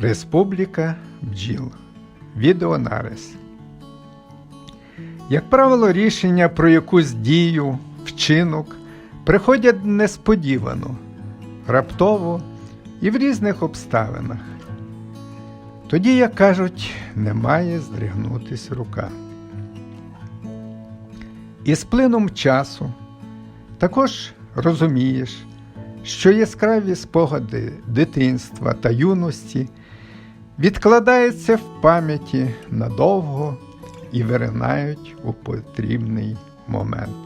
Республіка бджіл. Відеонарис. Як правило, рішення про якусь дію, вчинок приходять несподівано, раптово і в різних обставинах. Тоді, як кажуть, не має здригнутись рука. І з плином часу також розумієш, що яскраві спогади дитинства та юності відкладаються в пам'яті надовго і виринають у потрібний момент.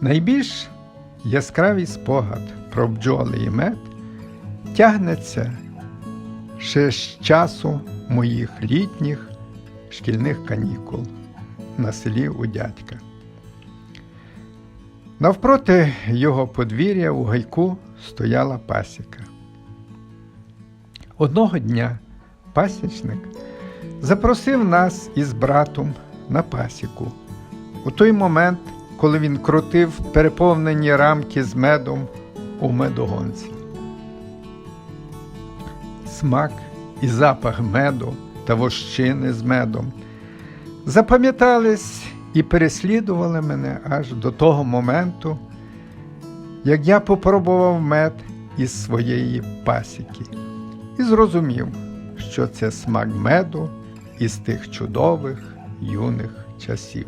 Найбільш яскравий спогад про бджоли і мед тягнеться ще з часу моїх літніх шкільних канікул на селі у дядька. Навпроти його подвір'я у гайку стояла пасіка. Одного дня пасічник запросив нас із братом на пасіку. У той момент, коли він крутив переповнені рамки з медом у медогонці. Смак і запах меду та вощини з медом запам'ятались і переслідували мене аж до того моменту, як я попробував мед із своєї пасіки і зрозумів, що це смак меду із тих чудових юних часів.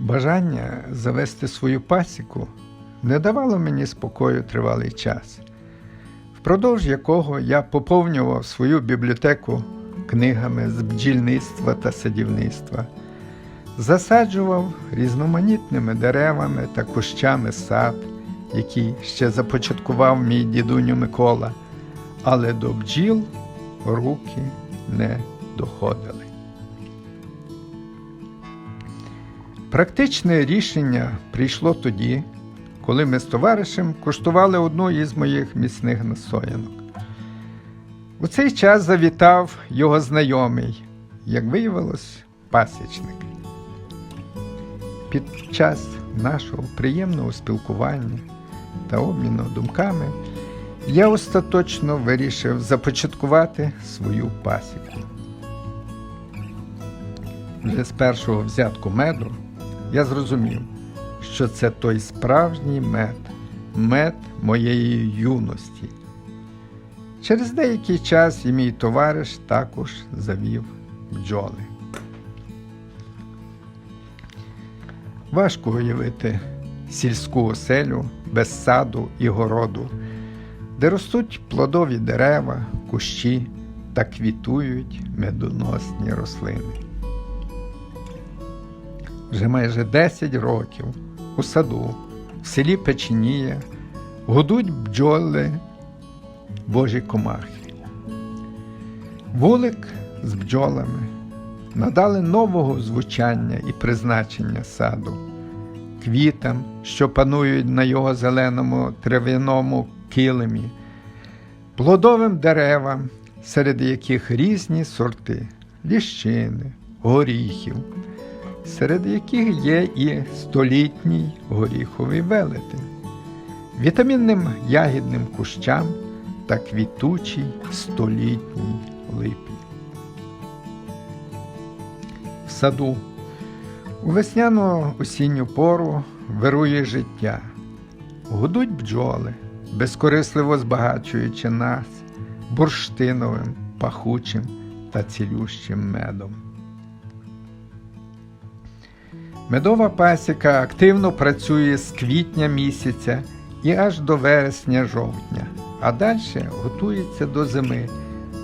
Бажання завести свою пасіку не давало мені спокою тривалий час, впродовж якого я поповнював свою бібліотеку книгами з бджільництва та садівництва, засаджував різноманітними деревами та кущами сад, який ще започаткував мій дідуню Микола, але до бджіл руки не доходили. Практичне рішення прийшло тоді, коли ми з товаришем куштували одну із моїх міцних настоянок. У цей час завітав його знайомий, як виявилось, пасічник. Під час нашого приємного спілкування та обміну думками я остаточно вирішив започаткувати свою пасіку. Вже з першого взятку меду я зрозумів, що це той справжній мед, мед моєї юності. Через деякий час і мій товариш також завів бджоли. Важко уявити сільську оселю без саду і городу, де ростуть плодові дерева, кущі та квітують медоносні рослини. Вже майже 10 років у саду, в селі Печенія, гудуть бджоли божі комахи. Вулик з бджолами надали нового звучання і призначення саду, квітам, що панують на його зеленому трав'яному килимі, плодовим деревам, серед яких різні сорти ліщини, горіхів, серед яких є і столітній горіховий велетень, вітамінним ягідним кущам та квітучій столітній липі. В саду у весняну осінню пору вирує життя, гудуть бджоли, безкорисливо збагачуючи нас бурштиновим, пахучим та цілющим медом. Медова пасіка активно працює з квітня місяця і аж до вересня-жовтня, а далі готується до зими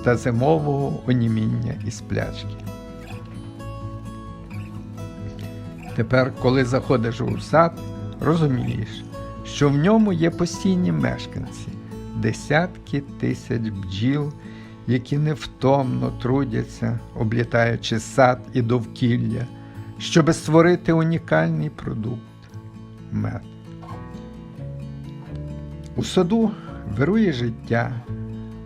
та зимового оніміння і сплячки. Тепер, коли заходиш у сад, розумієш, що в ньому є постійні мешканці, десятки тисяч бджіл, які невтомно трудяться, облітаючи сад і довкілля, щоби створити унікальний продукт мед. У саду вирує життя,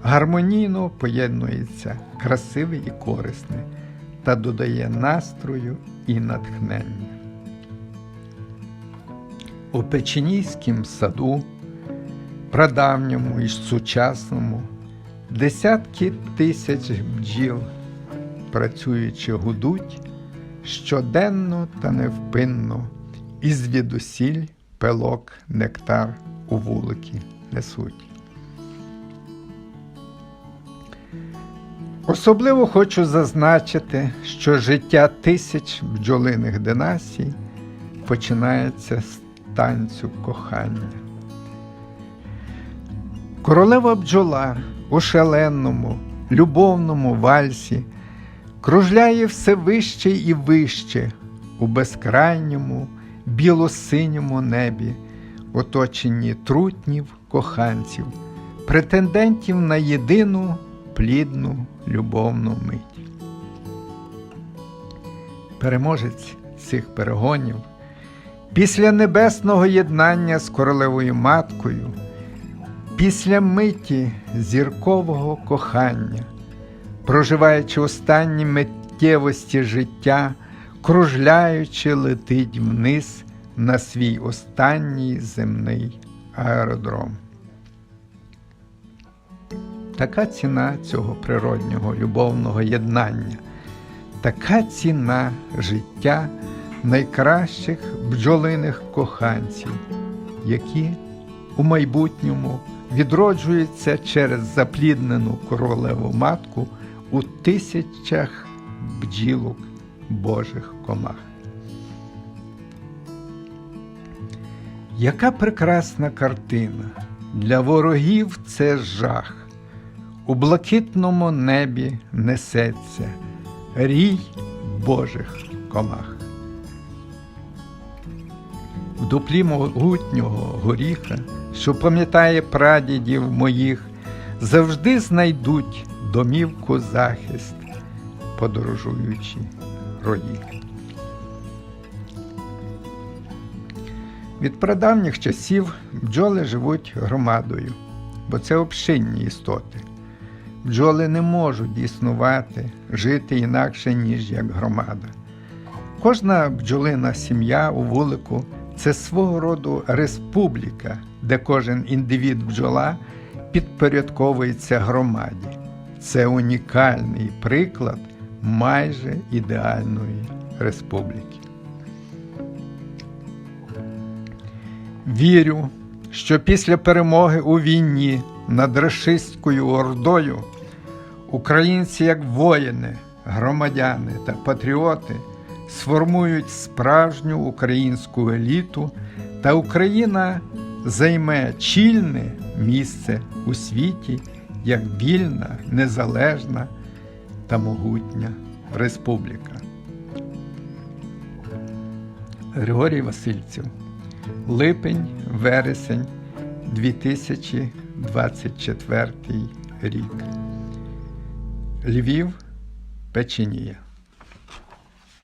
гармонійно поєднується красиве і корисне та додає настрою і натхнення. У Печенійськім саду прадавньому і сучасному, десятки тисяч бджіл, працюючи гудуть щоденно та невпинно, і звідусіль пилок нектар у вулики несуть. Особливо хочу зазначити, що життя тисяч бджолиних династій починається з танцю кохання. Королева бджола у шаленому, любовному вальсі кружляє все вище і вище у безкрайньому білосиньому небі, оточенні трутнів коханців, претендентів на єдину плідну любовну мить. Переможець цих перегонів після небесного єднання з королевою маткою, після миті зіркового кохання, проживаючи останні миттєвості життя, кружляючи летить вниз на свій останній земний аеродром. Така ціна цього природнього любовного єднання, така ціна життя найкращих бджолиних коханців, які у майбутньому відроджуються через запліднену королеву матку у тисячах бджілок Божих комах. Яка прекрасна картина! Для ворогів це жах. У блакитному небі несеться рій Божих комах. В дуплі могутнього горіха, що пам'ятає прадідів моїх, завжди знайдуть домівку захист, подорожуючи рої. Від прадавніх часів бджоли живуть громадою, бо це общинні істоти. Бджоли не можуть існувати, жити інакше, ніж як громада. Кожна бджолина сім'я у вулику це свого роду республіка, де кожен індивід бджола підпорядковується громаді. Це унікальний приклад майже ідеальної республіки. Вірю, що після перемоги у війні над рашистською ордою українці, як воїни, громадяни та патріоти, сформують справжню українську еліту, та Україна займе чільне місце у світі як вільна, незалежна та могутня республіка. Григорій Васильців Липень, вересень 2024 рік. Львів, Печенія.